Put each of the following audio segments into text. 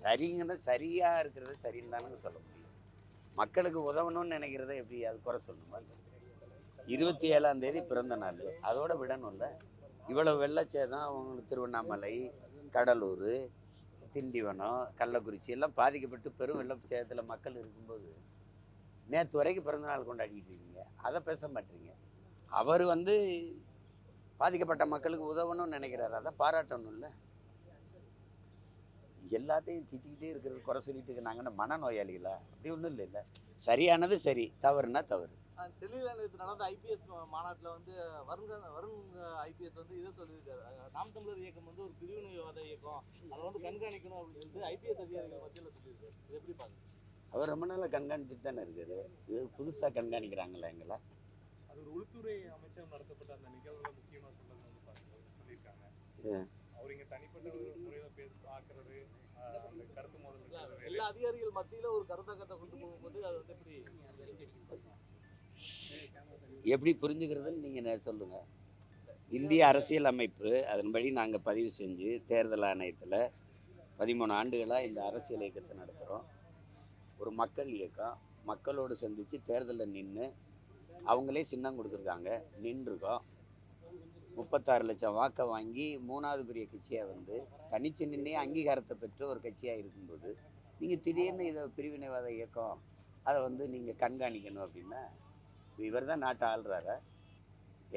சரிங்கிறத சரியாக இருக்கிறது சரின்னு தானே சொல்ல முடியும். மக்களுக்கு உதவணும்னு நினைக்கிறத எப்படி அது குறை சொல்லணுமா? இருபத்தி ஏழாம் தேதி பிறந்த நாள். அதோட விடணும்ல. இவ்வளோ வெள்ளச்சேதம் அவங்களுக்கு திருவண்ணாமலை கடலூர் திண்டிவனம் கள்ளக்குறிச்சி எல்லாம் பாதிக்கப்பட்டு பெரும் வெள்ளச்சேதத்தில் மக்கள் இருக்கும்போது நேற்று வரைக்கும் பிறந்த நாள் கொண்டாடிக்கிட்டு இருக்கீங்க. அதை பேச மாட்டீங்க. அவர் வந்து பாதிக்கப்பட்ட மக்களுக்கு உதவணும்னு நினைக்கிறாரு. அதை பாராட்டணும்ல. எல்லாத்தையும் திட்டிக்கிட்டே இருக்கிறது குறை சொல்லிட்டு இருக்கு நாங்கள் மனநோயாளிகளா? அப்படி ஒன்றும் இல்லைல்ல சரியானது சரி தவறுனா தவறு. டெல்லியில் நேற்று நடந்த ஐபிஎஸ் மாநாட்டில் வந்து வருண் வருண் ஐபிஎஸ் வந்து இதை சொல்லியிருக்காரு. நாம் தமிழர் இயக்கம் வந்து ஒரு பிரிவினைவாத இயக்கம். அதை வந்து கண்காணிக்கணும் அப்படின்னு ஐபிஎஸ் அதிகாரிகள் மத்தியில் சொல்லியிருக்காரு. இது எப்படி பாருங்க அவர் ரொம்ப நாளாக கண்காணிச்சுட்டு தானே இருக்காரு. இது புதுசாக கண்காணிக்கிறாங்களா எங்களை. அது ஒரு உள்துறை அமைச்சர் நடத்தப்பட்ட அந்த நிகழ்வுல முக்கியமா சொல்றது வந்து சொல்லியிருக்காங்க. தனிப்பட்ட ஒரு முறையில பேச பாக்குறது ஆஹ் அந்த கருத்து மோதல். எல்லா அதிகாரிகள் மத்தியில் ஒரு கருத்தக்கத்தை கொண்டு போகும்போது அது வந்து எப்படி எப்படி புரிஞ்சுக்கிறதுன்னு நீங்கள் சொல்லுங்கள் இந்திய அரசியல் அமைப்பு அதன்படி நாங்கள் பதிவு செஞ்சு தேர்தல் ஆணையத்தில் பதிமூணு ஆண்டுகளாக இந்த அரசியல் இயக்கத்தை நடத்துகிறோம் ஒரு மக்கள் இயக்கம். மக்களோடு சந்தித்து தேர்தலில் நின்று அவங்களே சின்னம் கொடுத்துருக்காங்க. நின்றுருக்கோம். முப்பத்தாறு லட்சம் வாக்கை வாங்கி மூணாவது பெரிய கட்சியாக வந்து தனிச்சு நின்னே அங்கீகாரத்தை பெற்று ஒரு கட்சியாக இருக்கும்போது நீங்கள் திடீர்னு இதை பிரிவினைவாத இயக்கம் அதை வந்து நீங்கள் கண்காணிக்கணும் அப்படின்னா இவர் தான் நாட்டை ஆள்றாரா.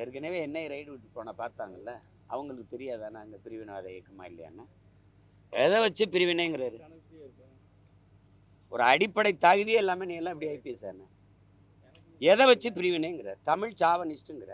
ஏற்கனவே என்னை ரைடு விட்டு போன பார்த்தாங்கல்ல அவங்களுக்கு தெரியாதானே அங்கே பிரிவினைவாத இயக்கமாக இல்லையான்னு? எதை வச்சு பிரிவினைங்கிறாரு? ஒரு அடிப்படை தகுதியே எல்லாமே நீ எல்லாம் இப்படி ஐபிஎஸ் ஆன எதை வச்சு பிரிவினைங்கிற தமிழ் சாவனிஸ்ட்டுங்கிற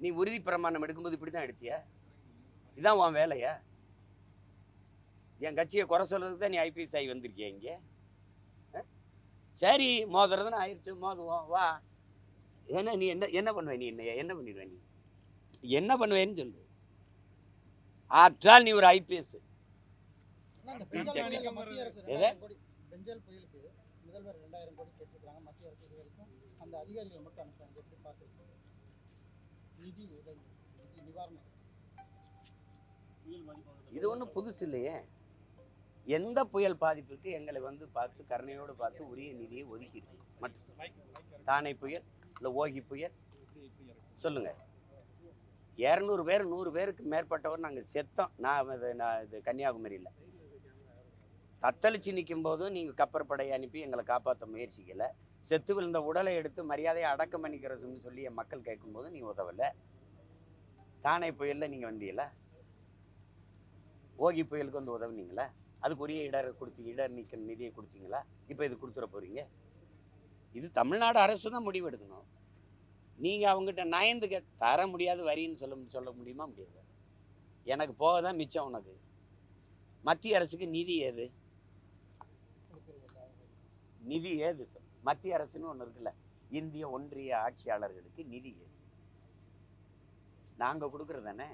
நீ உறுதி பிரமாணம் எடுக்கும்போது இப்படி தான் எடுத்தியா? இதான் உன் வேலையா? என் கட்சியை குறை சொல்றதுக்கு தான் நீ ஐபிஎஸ் ஆகி வந்திருக்கிய இங்கே? சரி மோதுறதுன்னு ஆயிடுச்சு மோதுவோம் வா. ஏன்னா நீ என்ன என்ன பண்ணுவ நீ என்ன என்ன பண்ணிடுவ நீ? என்ன பண்ணுவேன்னு சொல்லு. ஆற்றால் நீ ஒரு ஐபிஎஸ் முதல்வர் ரெண்டாயிரம் கோடி கேட்டிருக்காங்க மத்திய அரசு இது வரைக்கும் அந்த அதிகாரிகள் மட்டும் அனுப்புறாங்க எப்படி பார்க்குறீங்க நிதி உதவி நிவாரணம். இது ஒன்றும் புதுசு இல்லையே. எந்த புயல் பாதிப்பிற்கு எங்களை வந்து பார்த்து கருணையோடு பார்த்து உரிய நிதியை ஒதுக்கியிருக்கு மட்டும் தானே புயல் இல்லை ஓகி புயல். சொல்லுங்க. இரநூறு பேர் நூறு பேருக்கு மேற்பட்டவர் நாங்கள் செத்தோம். நான் இது நான் இது கன்னியாகுமரியில். தத்தளிச்சு நிற்கும் போதும் நீங்கள் கப்பற்படையை அனுப்பி எங்களை காப்பாற்ற முயற்சிக்கலை. செத்து விழுந்த உடலை எடுத்து மரியாதையை அடக்கம் பண்ணிக்கிறதுன்னு சொல்லி என் மக்கள் கேட்கும்போது நீ உதவலை. தானே புயலில் நீங்கள் வந்தீங்கள ஓகி புயலுக்கு வந்து உதவுனீங்களா? அதுக்குரிய இடர் கொடுத்தீங்க இடர் நீக்க நிதியை கொடுத்தீங்களா? இப்போ இது கொடுத்துட போகிறீங்க இது தமிழ்நாடு அரசு தான் முடிவெடுக்கணும் நீங்கள் அவங்ககிட்ட நயந்து கே தர முடியாது வரின்னு சொல்ல சொல்ல முடியுமா? முடியாது. எனக்கு போக தான் மிச்சம் உனக்கு. மத்திய அரசுக்கு நிதி ஏது? நிதி ஏது சொல் மத்திய அரசுன்னு ஒன்று இருக்குல்ல. இந்திய ஒன்றிய ஆட்சியாளர்களுக்கு நிதி நாங்கள் கொடுக்குறது தானே?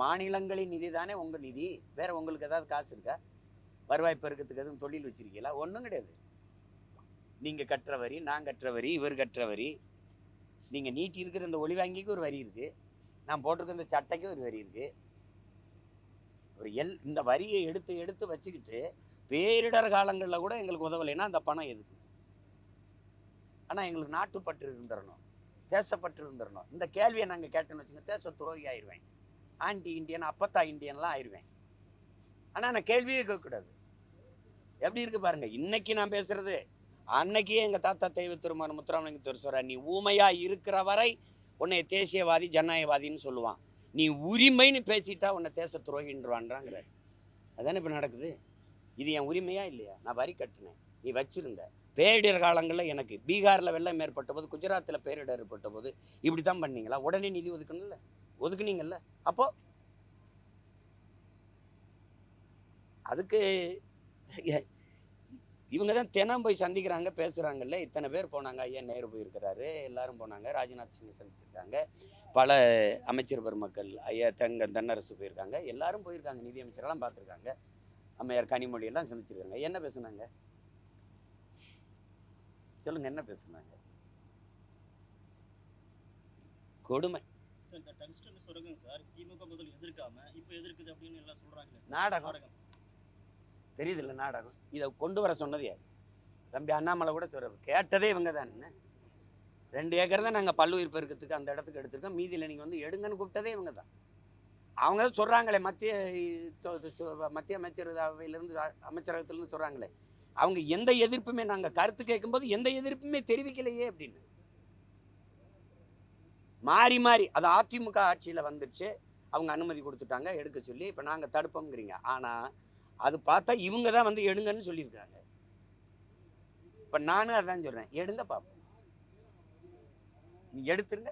மாநிலங்களின் நிதி தானே உங்கள் நிதி? வேற உங்களுக்கு ஏதாவது காசு இருக்கா? வருவாய் பெருக்கத்துக்கு எதுவும் தொழில் வச்சுருக்கீங்களா? ஒன்றும் கிடையாது. நீங்கள் கட்டுற வரி நான் கட்டுற வரி இவர் கட்டுற வரி. நீங்கள் நீட்டி இருக்கிற இந்த ஒளி வாங்கிக்கு ஒரு வரி இருக்குது நான் போட்டிருக்க இந்த சட்டைக்கு ஒரு வரி இருக்குது ஒரு எல் இந்த வரியை எடுத்து எடுத்து வச்சுக்கிட்டு பேரிடர் காலங்களில் கூட எங்களுக்கு உதவலைன்னா அந்த பணம் எதுக்கு? ஆனால் எங்களுக்கு நாட்டுப்பற்று இருந்துடணும் தேசப்பற்று இருந்துடணும் இந்த கேள்வியை நாங்கள் கேட்டோன்னு வச்சுங்க தேச துரோகி ஆயிடுவேன் ஆன்டி இந்தியன் அப்பத்தா இந்தியன்லாம் ஆயிடுவேன் ஆனால் நான் கேள்வியே கேட்கக்கூடாது. எப்படி இருக்கு பாருங்க இன்னைக்கு நான் பேசுறது அன்னைக்கே எங்கள் தாத்தா தெய்வ திருமணம் முத்துராமலிங்க சொல்கிறார் நீ ஊமையா இருக்கிற வரை உன்னை தேசியவாதி ஜனநாயகவாதின்னு சொல்லுவான். நீ உரிமைன்னு பேசிட்டா உன்னை தேச துரோகின்றான்றாங்கிறார் அதானே இப்போ நடக்குது? இது என் உரிமையா இல்லையா? நான் வரி கட்டினேன். நீ வச்சிருந்த. பேரிடர் காலங்களில் எனக்கு பீகாரில் வெள்ளம் ஏற்பட்ட போது குஜராத்தில் பேரிடர் ஏற்பட்ட போது இப்படி தான் பண்ணீங்களா? உடனே நிதி ஒதுக்கணும்ல? ஒதுக்குனீங்கல்ல? அப்போது அதுக்கு இவங்க தான் தினம் போய் சந்திக்கிறாங்க பேசுகிறாங்கல்ல இத்தனை பேர் போனாங்க. ஐயா நேரு போயிருக்கிறாரு. எல்லாரும் போனாங்க. ராஜ்நாத் சிங் சந்திச்சிருக்காங்க. பல அமைச்சர் பெருமக்கள் ஐயா தங்க தன்னரசு போயிருக்காங்க. எல்லாரும் போயிருக்காங்க. நிதி அமைச்சரெல்லாம் பார்த்துருக்காங்க. அம்மையார் கனிமொழியெல்லாம் சந்திச்சிருக்காங்க. என்ன பேசுனாங்க சொல்லுங்க என்ன பேசுனாங்க கொடுமை சார் இந்த டங்ஸ்டன் சுரங்கம் சார் திமுக முதல் எதிர்க்காம இப்போ எதிர்க்குது அப்படின்னு எல்லாம் சொல்றாங்களே சார். நாடகம். தெரியுதுல்ல நாடகம். இதை கொண்டு வர சொன்னது யார்? தம்பி அண்ணாமலை கூட சொல்றாரு கேட்டதே இவங்க தான். ரெண்டு ஏக்கர் தான் நாங்கள் பல்லுயிர் பெருக்கத்துக்கு அந்த இடத்துக்கு எடுத்திருக்கோம். மீதியில் நீங்கள் வந்து எடுங்கன்னு கூப்பிட்டதே இவங்க தான். அவங்க சொல்கிறாங்களே மத்திய மத்திய அமைச்சரவையிலேருந்து அமைச்சரகத்திலேருந்து சொல்கிறாங்களே அவங்க எந்த எதிர்ப்புமே நாங்கள் கருத்து கேட்கும்போது எந்த எதிர்ப்புமே தெரிவிக்கலையே அப்படின்னு. மாறி மாறி அது அதிமுக ஆட்சியில் வந்துடுச்சு அவங்க அனுமதி கொடுத்துட்டாங்க எடுக்க சொல்லி இப்போ நாங்கள் தடுப்போங்கிறீங்க ஆனால் அது பார்த்தா இவங்க தான் வந்து எடுங்கன்னு சொல்லியிருக்காங்க இப்போ நானும் அதான் சொல்கிறேன் எடுங்க பார்ப்போம் நீ எடுத்துருங்க.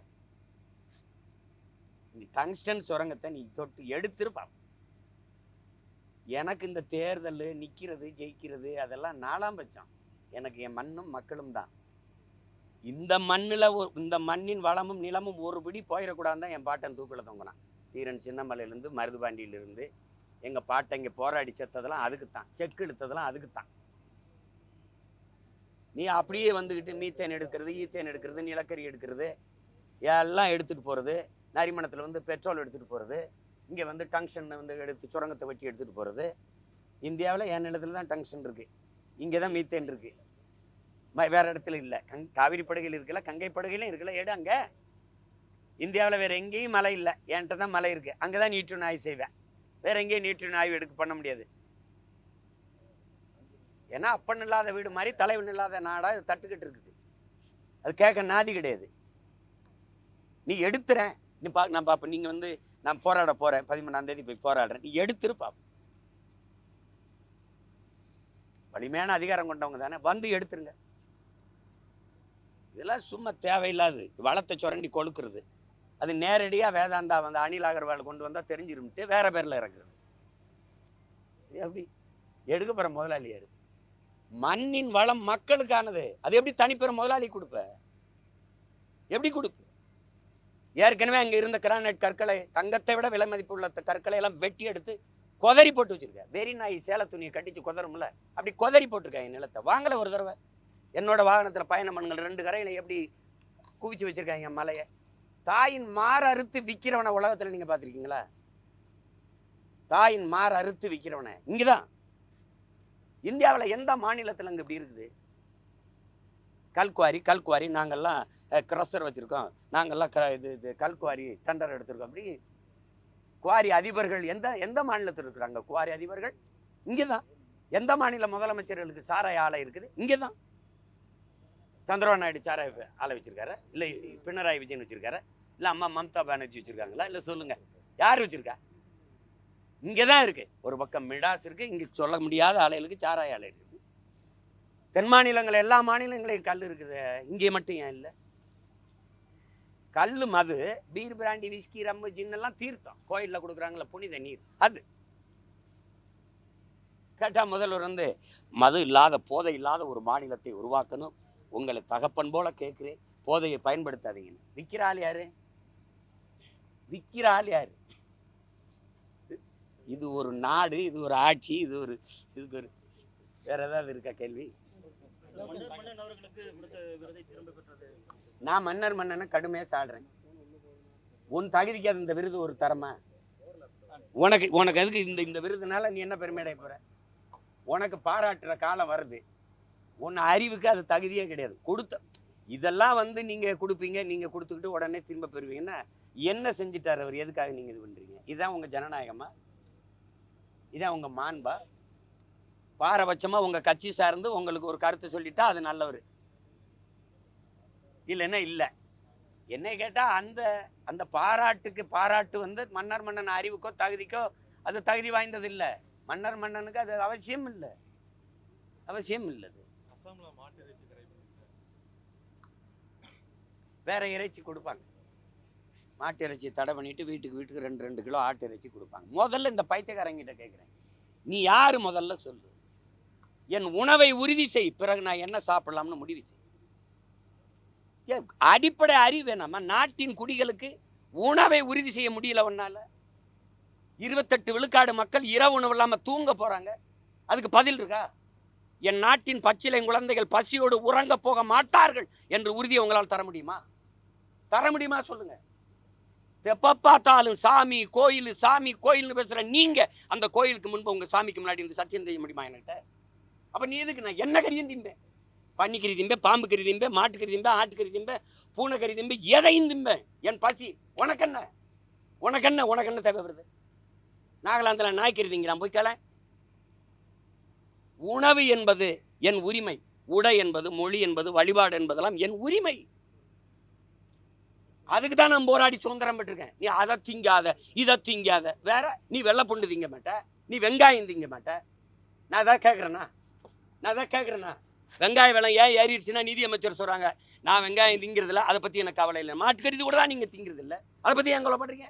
நீ டங்ஸ்டன் சுரங்கத்தை நீ தொட்டு எடுத்துரு பார்ப்போம் எனக்கு இந்த தேர்தல் நிற்கிறது ஜெயிக்கிறது அதெல்லாம் நாலாம் பட்சம். எனக்கு என் மண்ணும் மக்களும் தான். இந்த மண்ணில் ஒரு இந்த மண்ணின் வளமும் நிலமும் ஒரு பிடி போயிடக்கூடாதுன்னு தான் என் பாட்டன் தூக்கில் தொங்கினான். தீரன் சின்னமலையிலேருந்து மருதுபாண்டியிலிருந்து எங்கள் பாட்டை இங்கே போராடி செத்ததெல்லாம் அதுக்கு தான் செக்கு எடுத்ததெல்லாம் அதுக்கு தான் நீ அப்படியே வந்துக்கிட்டு மீத்தேன் எடுக்கிறது ஈத்தேன் எடுக்கிறது நிலக்கரி எடுக்கிறது எல்லாம் எடுத்துகிட்டு போகிறது நரிமணத்தில் வந்து பெட்ரோல் எடுத்துகிட்டு போகிறது இங்கே வந்து டங்ஷன் வந்து எடுத்து சுரங்கத்தை வெட்டி எடுத்துகிட்டு போகிறது இந்தியாவில் என் இடத்துல தான் டங்ஷன் இருக்குது இங்கே தான் மீத்தேன் இருக்குது ம வேறு இடத்துல இல்லை. கங் காவிரி படுகையில் இருக்கல கங்கை படுகையிலும் இருக்கல. எடு அங்கே. இந்தியாவில் வேறு எங்கேயும் மலை இல்லை. என்கிட்ட தான் மலை இருக்குது அங்கே தான் நீட்டு ஆய்வு செய்வேன். வேறு எங்கேயும் நீட்டு ஆய்வு எடுக்க பண்ண முடியாது. ஏன்னா அப்பன் இல்லாத வீடு மாதிரி தலைவன் இல்லாத நாடாக இது தட்டுக்கிட்டு இருக்குது. அது கேட்க நாதி கிடையாது. நீ எடுத்துறேன். நீ பா நான் பார்ப்பேன் நீங்கள் வந்து நான் போராட போகிறேன் பதிமூணாம் தேதி போய் போராடுறேன். நீ எடுத்துரு வலிமையான அதிகாரம் கொண்டவங்க தானே. வந்து எடுத்துருங்க. இதெல்லாம் சும்மா தேவையில்லாது. வளத்தை சுரண்டி கொழுக்கிறது. அது நேரடியாக வேதாந்தா வந்து அனில் அகர்வால் கொண்டு வந்தால் தெரிஞ்சிரும்ட்டு வேற பேரில் இறக்குறது. எப்படி? எடுக்க போகிற முதலாளி யாரு? மண்ணின் வளம் மக்களுக்கானது. அது எப்படி தனிப்பெற முதலாளி கொடுப்ப? எப்படி கொடுப்ப? ஏற்கனவே அங்கே இருந்த கிரானைட் கற்களை தங்கத்தை விட விலை மதிப்பு உள்ள கற்களை எல்லாம் வெட்டி எடுத்து கொதறி போட்டு வச்சுருக்கேன் வெறி நாய் சேலை துணியை கட்டிச்சு கொதரும்ல. அப்படி கொதறி போட்டிருக்கேன் என் நிலத்தை. வாங்கலை ஒரு தடவை. என்னோட வாகனத்தில் பயணம் பண்ணுங்கள். ரெண்டு கரையில் எப்படி குவிச்சு வச்சிருக்காங்க மலையை? தாயின் மாறு அறுத்து விற்கிறவனை உலகத்தில் நீங்கள் பார்த்துருக்கீங்களா? தாயின் மாறு அறுத்து விற்கிறவனை இங்கே தான் இந்தியாவில் எந்த மாநிலத்தில் அங்கே இப்படி இருக்குது? கல்குவாரி கல்குவாரி நாங்கள்லாம் க்ரஷர் வச்சுருக்கோம். நாங்கள்லாம் க இது இது கல்குவாரி டெண்டர் எடுத்திருக்கோம். அப்படி குவாரி அதிபர்கள் எந்த எந்த மாநிலத்தில் இருக்கிறாங்க? குவாரி அதிபர்கள்? இங்கே தான் எந்த மாநில முதலமைச்சர்களுக்கு சாராய ஆலை இருக்குது? இங்கே தான் சந்திரபாபு நாயுடு சாராய ஆலை வச்சுருக்காரு? இல்லை பினராயி விஜயன் வச்சுருக்காரு? இல்லை அம்மா மம்தா பானர்ஜி வச்சிருக்காங்களா? இல்லை சொல்லுங்க. யார் வச்சிருக்கா? இங்கே தான் இருக்கு. ஒரு பக்கம் மிடாஸ் இருக்கு. இங்கே சொல்ல முடியாத ஆலைகளுக்கு சாராய ஆலை இருக்குது தென் மாநிலங்கள் எல்லா மாநிலங்களையும் கல் இருக்குது. இங்கே மட்டும் ஏன் இல்லை? கல் மது பீர் பிராண்டி விஸ்கி ரம்பு ஜின்னெல்லாம் தீர்த்தம். கோயிலில் கொடுக்குறாங்களே புனித நீர். அது. கேட்டால் முதல்வர் வந்து மது இல்லாத போதை இல்லாத ஒரு மாநிலத்தை உருவாக்கணும். உங்களை தகப்பன் போல கேட்குறேன். போதையை பயன்படுத்தாதீங்கன்னு. விற்கிற ஆள் யாரு? விற்கிற ஆள் யாரு? இது ஒரு நாடு இது ஒரு ஆட்சி இது ஒரு இதுக்கு ஒரு வேறு ஏதாவது இருக்கா கேள்வி? நான் மன்னர் மன்னனை கடுமையாக சாடுறேன். உன் தகுதிக்கு அது இந்த விருது ஒரு தரமா? உனக்கு உனக்கு அதுக்கு இந்த இந்த விருதுனால நீ என்ன பெருமையடைய போற? உனக்கு பாராட்டுற காலம் வருது. உன் அறிவுக்கு அது தகுதியே கிடையாது. கொடுத்த இதெல்லாம் வந்து நீங்க கொடுப்பீங்க நீங்க கொடுத்துக்கிட்டு உடனே திரும்ப பெறுவீங்கன்னா என்ன செஞ்சிட்டார் அவர்? எதுக்காக நீங்க இது பண்றீங்க? இதான் உங்க ஜனநாயகமா? இதான் உங்க மாண்பா? பாரபட்சமா உங்க கட்சி சார்ந்து உங்களுக்கு ஒரு கருத்தை சொல்லிட்டா அது நல்லவர். இல்லைன்னா இல்லை. என்னை கேட்டால் அந்த அந்த பாராட்டுக்கு பாராட்டு வந்து மன்னர் மன்னன் அறிவுக்கோ தகுதிக்கோ அது தகுதி வாய்ந்தது இல்லை மன்னர் மன்னனுக்கு அது அவசியம் இல்லை. அவசியம் இல்லை வேற இறைச்சி கொடுப்பாங்க. மாட்டு இறைச்சி தடை பண்ணிட்டு வீட்டுக்கு வீட்டுக்கு ரெண்டு ரெண்டு கிலோ ஆட்டு இறைச்சி கொடுப்பாங்க. முதல்ல இந்த பைத்தியக்காரங்கிட்ட கேட்குறேன் நீ யார் முதல்ல சொல்லு? என் உணவை உறுதி செய். பிறகு நான் என்ன சாப்பிடலாம்னு முடிவு செய். அடிப்படை அறிவு நம்ம நாட்டின் குடிகளுக்கு உணவை உறுதி செய்ய முடியல உன்னால. இருபத்தெட்டு விழுக்காடு மக்கள் இரவு உணவு இல்லாமல் தூங்க போறாங்க. அதுக்கு பதில் இருக்கா? என் நாட்டின் பச்சிலை குழந்தைகள் பசியோடு உறங்க போக மாட்டார்கள் என்று உறுதியை உங்களால் தர முடியுமா? தர முடியுமா சொல்லுங்க. எப்ப பார்த்தாலும் சாமி கோயில் சாமி கோயில்னு பேசுகிற நீங்க அந்த கோயிலுக்கு முன்பு உங்க சாமிக்கு முன்னாடி இந்த சத்தியம் செய்ய முடியுமா என்கிட்ட? அப்போ நீ எதுக்கு நான் என்ன கறியும் திம்பேன்? பன்னிக்கறி திம்பேன் பாம்பு கறி திம்பேன் மாட்டுக்கறி திம்பேன் ஆட்டுக்கறி திம்பேன் பூனைக்கறி திம்பேன் எதையும் திம்பேன். என் பசி உனக்கென்ன? உனக்கென்ன? உனக்கென்ன தேவை வருது? நாகாலாந்தில் நாய்க்கறி திங்கிறான் போய் கேள. உணவு என்பது என் உரிமை. உடை என்பது மொழி என்பது வழிபாடு என்பதெல்லாம் என் உரிமை. அதுக்கு தான் நான் போராடி சுதந்திரம் பெற்றிருக்கேன். நீ அதை திங்காத இதை திங்காத. வேற நீ வெள்ளை பூண்டு திங்க மாட்ட நீ வெங்காயம் திங்க மாட்ட. நான் அதான் கேட்குறேன்னா நான் தான் கேட்குறேண்ணா வெங்காய விலை ஏன் ஏறிடுச்சுன்னா நிதி அமைச்சர் சொல்கிறாங்க நான் வெங்காயம் திங்கிறதில்ல அதை பற்றி எனக்கு கவலை இல்லை. மாட்டுக்கறிது கூட தான் நீங்கள் திங்கிறதில்ல. இல்லை அதை பற்றி ஏன் கவலைப்படுறீங்க?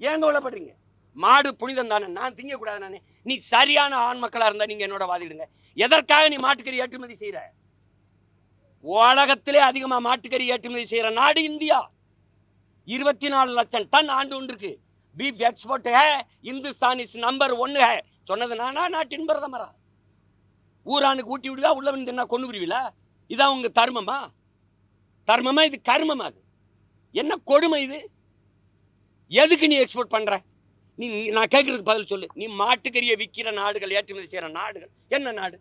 ஏன் கவலைப்படுறீங்க? மாடு புனிதம் தானே. நான் திங்கக்கூடாது நானே. நீ சரியான ஆண் மக்களாக இருந்தால் நீங்கள் என்னோட வாதிடுங்க. எதற்காக நீ மாட்டுக்கறி ஏற்றுமதி செய்கிற உலகத்திலே அதிகமாக மாட்டுக்கறி ஏற்றுமதி செய்கிற நாடு இந்தியா. இருபத்தி நாலு லட்சம் டன் ஆண்டு ஒன்றுக்கு. Beef export hey Hindustan is number ஒன்று ஹே. சொன்னது நானா? நாட்டின் பிரதமரா? ஊரானுக்கு ஊட்டி விடுவா உள்ள வந்து என்ன கொண்டு புரிவிலா இதான் உங்கள் தர்மமா? தர்மமா இது கர்மமா அது? என்ன கொடுமை இது? எதுக்கு நீ எக்ஸ்போர்ட் பண்ணுற நீ நான் கேட்குறதுக்கு பதில் சொல்லு. நீ மாட்டுக்கறியை விற்கிற நாடுகள் ஏற்றுமதி செய்கிற நாடுகள். என்ன நாடு?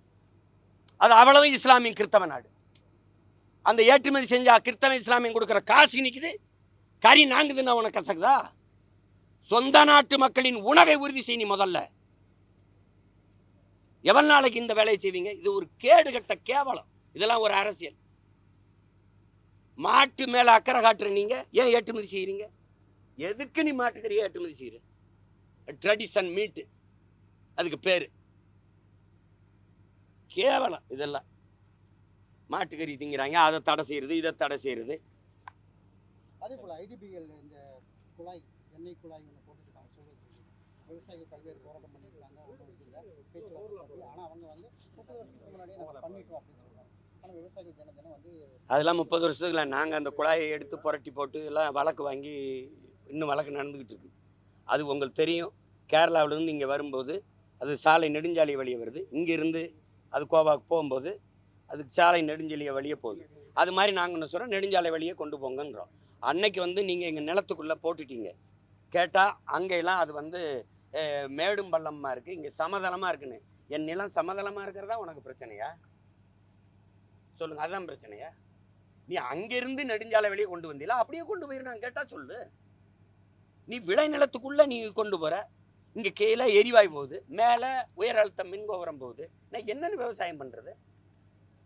அது அவ்வளவு இஸ்லாமிய கிறித்தவ நாடு. அந்த ஏற்றுமதி செஞ்சால் கிறித்தவ இஸ்லாமியம் கொடுக்குற காசு நிற்குது கறி நாங்குதுன்னா உனக்கு கசக்குதா? சொந்த நாட்டு மக்களின் உணவை உறுதி செய் நீ முதல்ல. எவன் நாளைக்கு இந்த வேலையை செய்வீங்க? இது ஒரு கேடு கட்ட கேவலம். இதெல்லாம் ஒரு அரசியல். மாட்டு மேலே அக்கறை காட்டுற நீங்க ஏன் ஏற்றுமதி செய்கிறீங்க எதுக்கு நீ மாட்டுக்கறியை ஏற்றுமதி செய்கிற ட்ரெடிஷன் மீட்டு அதுக்கு பேர். கேவலம் இதெல்லாம். மாட்டுக்கறி திங்கிறாங்க அதை தடை செய்யறது இதை தடை செய்யறது. அதே போல் ஐடிபிஎல் இந்த குழாய் எண்ணெய் குழாய் ஒன்று போட்டுருக்காங்க விவசாயிகள் பல்வேறு போராட்டம் பண்ணி அதெல்லாம் முப்பது வருஷத்துக்குல நாங்கள் அந்த குழாயை எடுத்து புரட்டி போட்டு எல்லாம் வழக்கு வாங்கி இன்னும் வழக்கு நடந்துக்கிட்டு இருக்கு. அது உங்களுக்கு தெரியும். கேரளாவிலேருந்து இங்கே வரும்போது அது சாலை நெடுஞ்சாலை வழியே வருது. இங்கேருந்து அது கோவாக்கு போகும்போது அது சாலை நெடுஞ்சாலை வழியே போகுது. அது மாதிரி நாங்கள் என்ன சொல்கிறோம் நெடுஞ்சாலை வழியே கொண்டு போங்கன்றோம். அன்னைக்கு வந்து நீங்கள் எங்கள் நிலத்துக்குள்ளே போட்டுட்டீங்க. கேட்டால் அங்கெல்லாம் அது வந்து மேடும் பள்ளமாக இருக்குது இங்கே சமதளமாக இருக்குன்னு. என் நிலம் சமதளமாக இருக்கிறதா உனக்கு பிரச்சனையா? சொல்லுங்க. அதுதான் பிரச்சனையா? நீ அங்கேருந்து நெடுஞ்சாலை வெளியே கொண்டு வந்தீங்களா அப்படியே கொண்டு போயிருந்தாங்க கேட்டால் சொல்லு. நீ விளைநிலத்துக்குள்ளே நீ கொண்டு போகிற இங்கே கீழே எரிவாயு போகுது. மேலே உயர் அழுத்த மின்கோபுரம் போகுது. நான் என்னென்னு விவசாயம் பண்ணுறது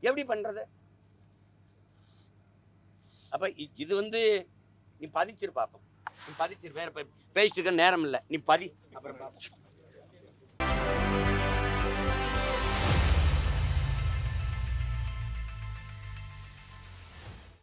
எப்படி பண்ணுறது அப்போ இ- இது வந்து நீ பதிச்சிருப்பாப்போம் நீ பதிச்சிரு வேற பேசிட்டு இருக்க நேரம் இல்லை. நீ பதி அப்புறம் பார்ப்போம்